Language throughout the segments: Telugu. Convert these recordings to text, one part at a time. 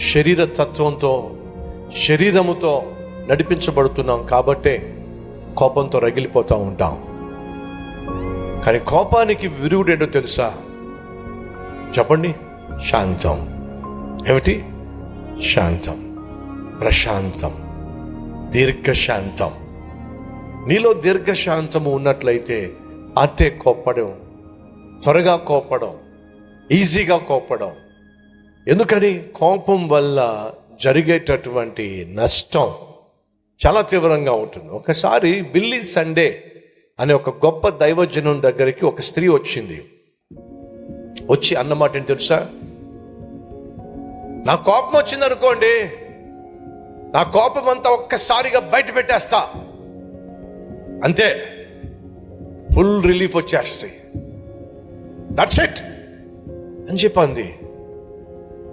శరీర తత్వంతో శరీరముతో నడిపించబడుతున్నాం కాబట్టే కోపంతో రగిలిపోతూ ఉంటాం. కానీ కోపానికి విరుగుడేంటో తెలుసా? చెప్పండి. శాంతం. ఏమిటి? శాంతం. ప్రశాంతం. దీర్ఘశాంతం. నీలో దీర్ఘశాంతము ఉన్నట్లయితే అట్టే కోప్పడం త్వరగా కోప్పడం ఈజీగా కోప్పడం ఎందుకని? కోపం వల్ల జరిగేటటువంటి నష్టం చాలా తీవ్రంగా ఉంటుంది. ఒకసారి బిల్లీ సండే అనే ఒక గొప్ప దైవజనం దగ్గరికి ఒక స్త్రీ వచ్చింది. వచ్చి అన్నమాట ఏంటి తెలుసా? నా కోపం వచ్చింది అనుకోండి నా కోపం అంతా ఒక్కసారిగా బయట పెట్టేస్తా. అంతే. ఫుల్ రిలీఫ్ వచ్చేస్తాయి దట్స్ ఇట్ అని చెప్పింది.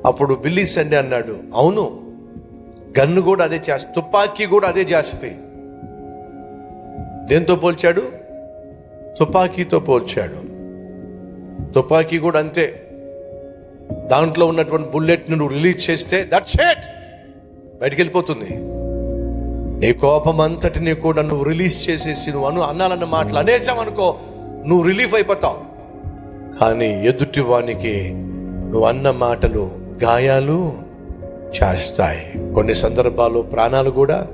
అప్పుడు బిల్లీ సండే అన్నాడు అవును గన్ను కూడా అదే చేస్తా తుపాకీ కూడా అదే చేస్తే. దేంతో పోల్చాడు? తుపాకీతో పోల్చాడు. తుపాకీ కూడా అంతే. దాంట్లో ఉన్నటువంటి బుల్లెట్ నువ్వు రిలీజ్ చేస్తే దట్స్ ఇట్ బయటికి వెళ్ళిపోతుంది నీ కోపం అంతటిని కూడా నువ్వు రిలీజ్ చేసేసి నువ్వు అను అన్నాలన్న మాటలు అనేసామనుకో నువ్వు రిలీఫ్ అయిపోతావు. కానీ ఎదుటి వానికి నువ్వు అన్న మాటలు గాయాలు చేస్తాయి. కొన్ని సందర్భాలు ప్రాణాలు కూడా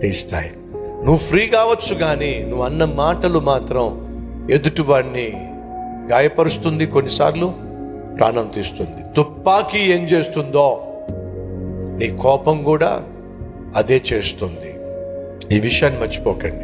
తీస్తాయి. నువ్వు ఫ్రీ కావచ్చు కానీ నువ్వు అన్న మాటలు మాత్రం ఎదుటివాడిని గాయపరుస్తుంది కొన్నిసార్లు ప్రాణం తీస్తుంది. తుపాకీ ఏం చేస్తుందో నీ కోపం కూడా అదే చేస్తుంది. ఈ విషయాన్ని మర్చిపోకండి.